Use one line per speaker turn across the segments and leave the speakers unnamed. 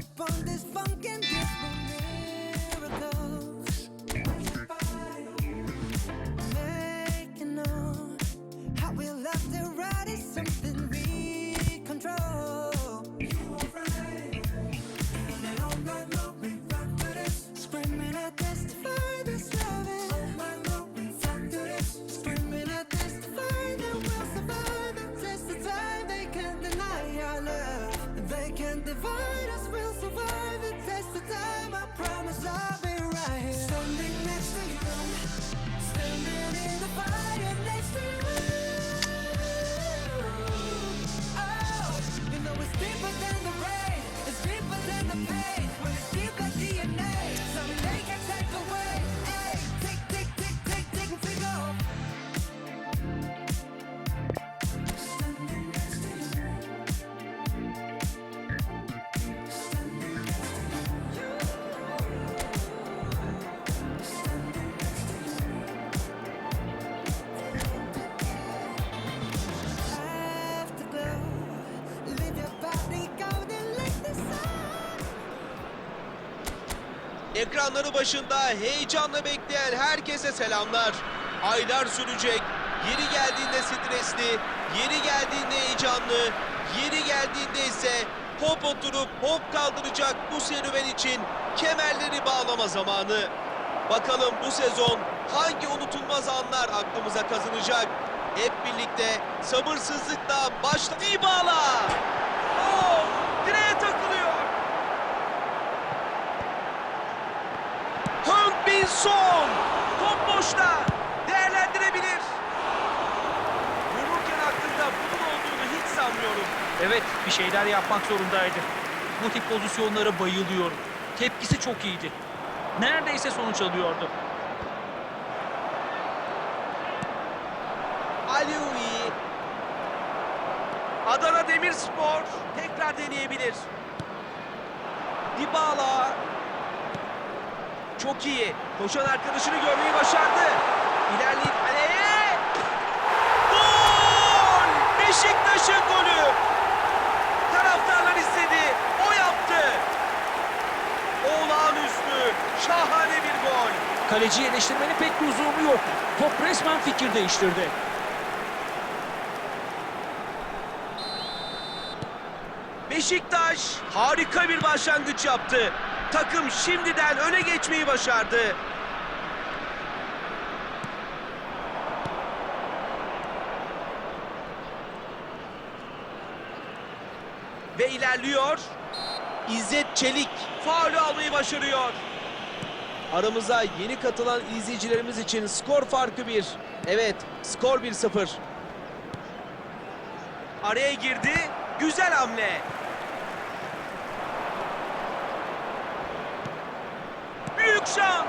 up on
Ekranları başında heyecanla bekleyen herkese selamlar. Aylar sürecek. Yeri geldiğinde stresli, yeri geldiğinde heyecanlı, yeri geldiğinde ise hop oturup hop kaldıracak bu serüven için kemerleri bağlama zamanı. Bakalım bu sezon hangi unutulmaz anlar aklımıza kazanacak? Hep birlikte sabırsızlıkla başla... Dybala! Boşta değerlendirebilir. Vururken aklında bunun olduğunu hiç sanmıyorum.
Evet, bir şeyler yapmak zorundaydı. Bu tip pozisyonlara bayılıyorum. Tepkisi çok iyiydi. Neredeyse sonuç alıyordu.
Aliui. Adana Demirspor tekrar deneyebilir. Dybala. Çok iyi. Koşan arkadaşını görmeyi başardı. İlerleyip kaleye. Gol! Beşiktaş'ın golü. Taraftarlar istedi. O yaptı. Olağanüstü. Şahane bir gol.
Kaleci eleştirmenin pek lüzumu yok. Top resmen fikir değiştirdi.
Beşiktaş harika bir başlangıç yaptı. Takım şimdiden öne geçmeyi başardı. Ve ilerliyor. İzzet Çelik faulü almayı başarıyor. Aramıza yeni katılan izleyicilerimiz için skor farkı bir. Evet, skor 1-0. Araya girdi. Güzel hamle. Büyük şans.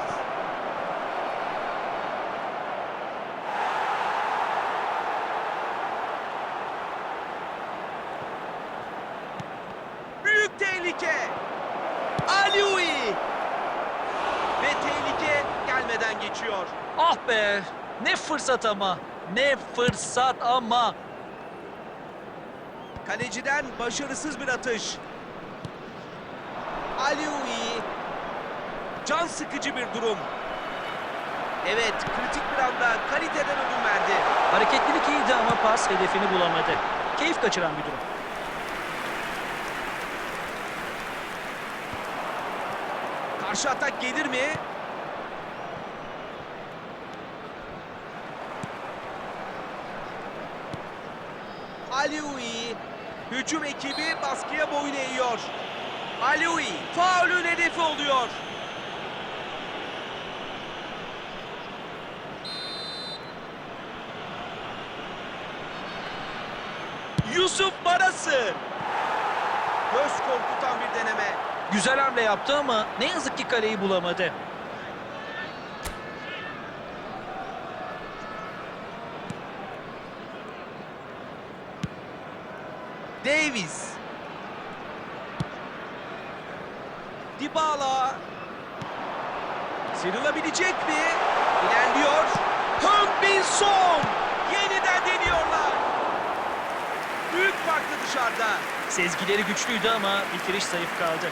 Büyük tehlike. Aliui. Ve tehlike gelmeden geçiyor.
Ah be! Ne fırsat ama! Ne fırsat ama!
Kaleciden başarısız bir atış. Aliui. Can sıkıcı bir durum. Evet, kritik bir anda kaliteden ödün verdi.
Hareketlilik iyiydi ama pas hedefini bulamadı. Keyif kaçıran bir durum.
Karşı atak gelir mi? Aliui. Hücum ekibi baskıya boyun eğiyor. Aliui faulün hedefi oluyor. Yusuf Barası. Göz korkutan bir deneme.
Güzel hamle yaptı ama ne yazık ki kaleyi bulamadı.
Davis. Dybala. Sıyrılabilecek mi? İlerliyor. Heung-Min Son. bıraktı dışarıda.
Sezgileri güçlüydü ama bitiriş zayıf kaldı.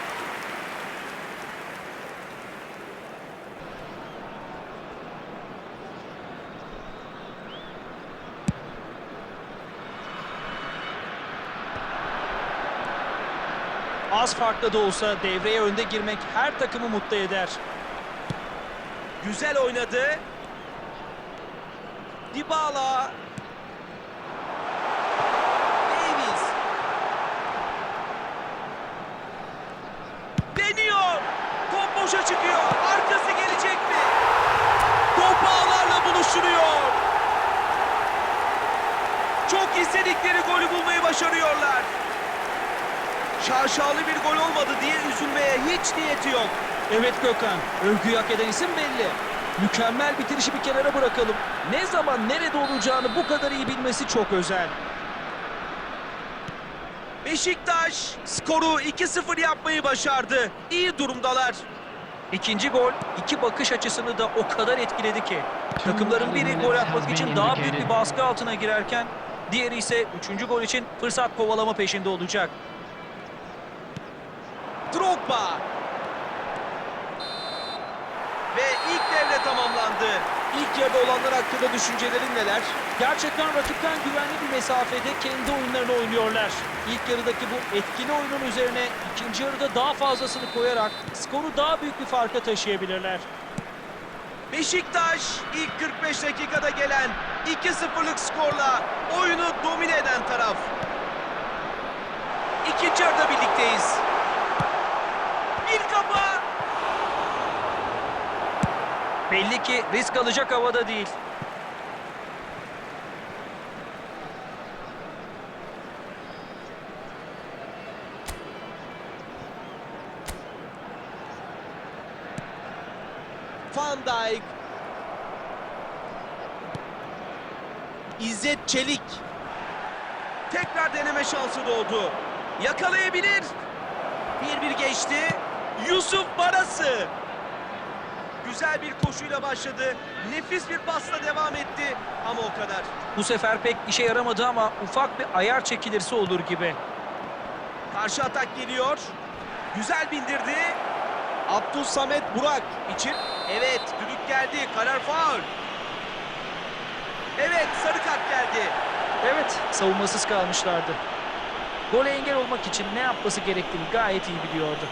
Az farklı da olsa devreye önde girmek her takımı mutlu eder.
Güzel oynadı. Dybala Şaşalı bir gol olmadı diye üzülmeye hiç niyeti yok.
Evet Gökhan, övgüyü hak eden isim belli. Mükemmel bitirişi bir kenara bırakalım. Ne zaman nerede olacağını bu kadar iyi bilmesi çok özel.
Beşiktaş skoru 2-0 yapmayı başardı. İyi durumdalar.
İkinci gol iki bakış açısını da o kadar etkiledi ki. Takımların biri gol atmak için daha büyük bir baskı altına girerken diğeri ise üçüncü gol için fırsat kovalama peşinde olacak.
Drogba. Ve ilk devre tamamlandı. İlk yarıda olanlar hakkında düşüncelerin neler?
Gerçekten rakipten güvenli bir mesafede kendi oyunlarını oynuyorlar. İlk yarıdaki bu etkili oyunun üzerine ikinci yarıda daha fazlasını koyarak skoru daha büyük bir farka taşıyabilirler.
Beşiktaş ilk 45 dakikada gelen 2-0'lık skorla oyunu domine eden taraf. İkinci yarıda birlikteyiz. Bir kafa.
Belli ki risk alacak havada değil.
Van Dijk. İzzet Çelik. Tekrar deneme şansı doğdu. Yakalayabilir. Bir bir geçti. Yusuf Barası. Güzel bir koşuyla başladı. Nefis bir pasla devam etti. Ama o kadar.
Bu sefer pek işe yaramadı ama ufak bir ayar çekilirse olur gibi.
Karşı atak geliyor. Güzel bindirdi. Abdul Samet Burak için. Evet düdük geldi. Karar faul. Evet sarı kart geldi.
Evet, savunmasız kalmışlardı. Gole engel olmak için ne yapması gerektiğini gayet iyi biliyordu.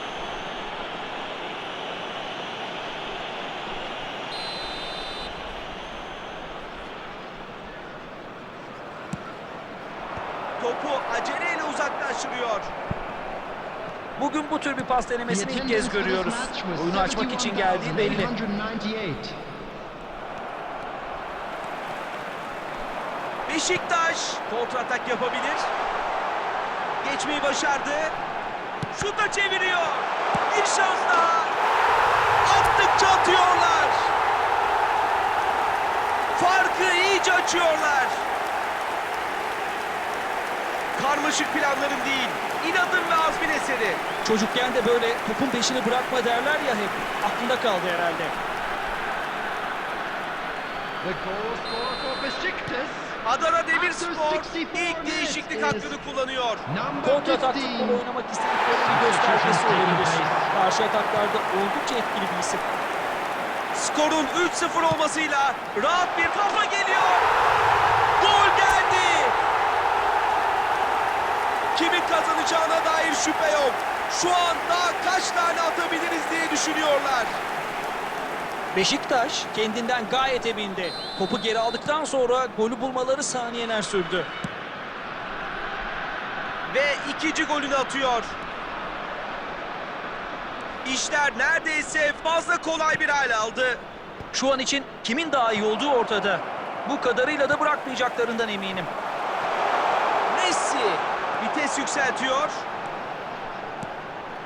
Topu aceleyle uzaklaştırıyor.
Bugün bu tür bir pas denemesini ilk kez görüyoruz. Oyunu açmak için geldiği belli.
Beşiktaş kontratak yapabilir. Geçmeyi başardı. Şuta çeviriyor. Bir şans daha. Attıkça atıyorlar. Farkı iyice açıyorlar. Karmaşık planların değil, inadın ve azmin eseri.
Çocukken de böyle topun peşini bırakma derler ya hep. Aklında kaldı herhalde.
Adana Demirspor ilk değişiklik hakkını kullanıyor.
Kontratak futbol oynamak istediklerinin göstergesi olabilir. Karşı ataklarda oldukça etkili bir isim.
Skorun 3-0 olmasıyla rahat bir kafa geliyor. Gol geldi. Kimin kazanacağına dair şüphe yok. Şu an daha kaç tane atabiliriz diye düşünüyorlar.
Beşiktaş kendinden gayet emindi. Topu geri aldıktan sonra golü bulmaları saniyeler sürdü.
Ve ikinci golünü atıyor. İşler neredeyse fazla kolay bir hal aldı.
Şu an için kimin daha iyi olduğu ortada. Bu kadarıyla da bırakmayacaklarından eminim.
Messi vites yükseltiyor.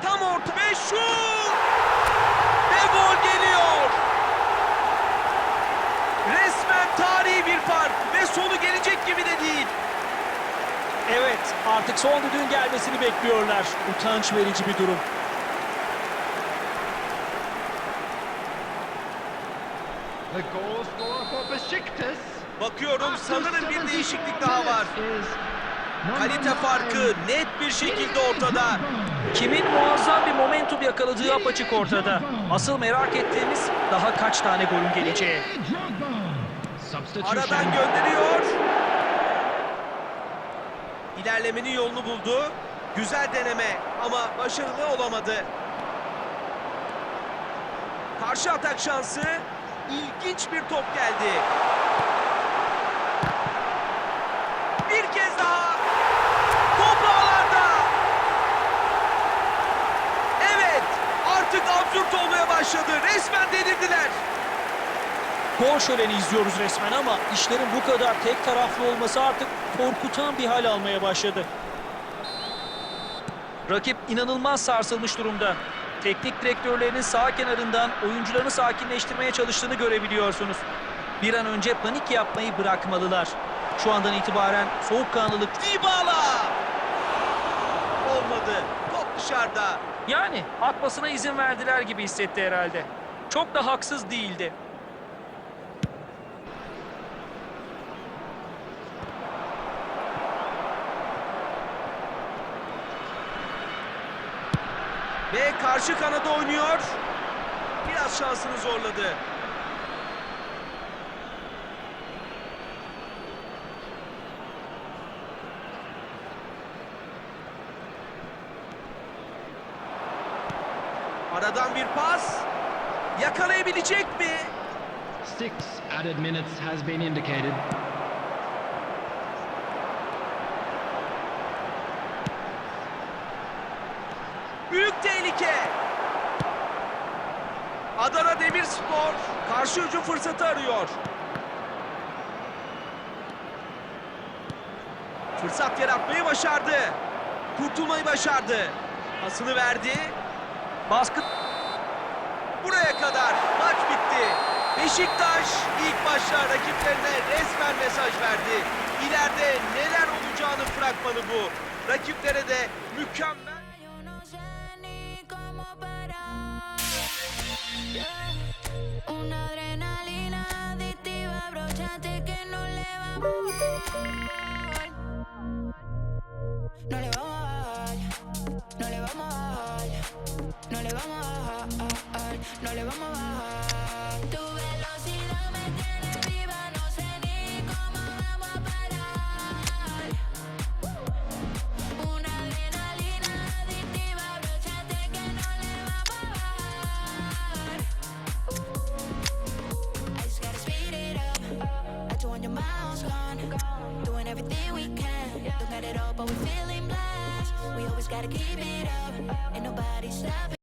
Tam orta ve şut! Ve gol geliyor. Resmen tarihi bir fark ve sonu gelecek gibi de değil.
Evet, artık son düdüğün gelmesini bekliyorlar. Utanç verici bir durum.
Bakıyorum sanırım bir değişiklik daha var. Kalite farkı net bir şekilde ortada.
Kimin muazzam bir momentum yakaladığı apaçık ortada. Asıl merak ettiğimiz daha kaç tane golün geleceği.
Aradan gönderiyor. İlerlemenin yolunu buldu. Güzel deneme ama başarılı olamadı. Karşı atak şansı. İlginç bir top geldi. Bir kez daha. Top ağlarda. Evet. Artık absürt olmaya başladı. Resmen delirdiler.
Gol şöleni izliyoruz resmen ama işlerin bu kadar tek taraflı olması artık korkutan bir hal almaya başladı. Rakip inanılmaz sarsılmış durumda. Teknik direktörlerinin sağ kenarından oyuncularını sakinleştirmeye çalıştığını görebiliyorsunuz. Bir an önce panik yapmayı bırakmalılar. Şu andan itibaren soğukkanlılık
Dybala. Olmadı. Top dışarıda.
yani atmasına izin verdiler gibi hissetti herhalde. Çok da haksız değildi.
Ve karşı kanada oynuyor. Biraz şansını zorladı. Aradan bir pas. Yakalayabilecek mi?
Six added minutes has been indicated.
Büyük tehlike. Adana Demirspor karşı hücum fırsatı arıyor. Fırsat yaratmayı başardı. Kurtulmayı başardı. Pasını verdi.
Baskı
Buraya kadar maç bitti. Beşiktaş ilk başta rakiplerine resmen mesaj verdi. İleride neler olacağını fragmanı bu. Rakiplere de mükemmel
Una adrenalina adictiva, abróchate que no le vamos a bajar. Gotta keep it up. Ain't nobody stopping.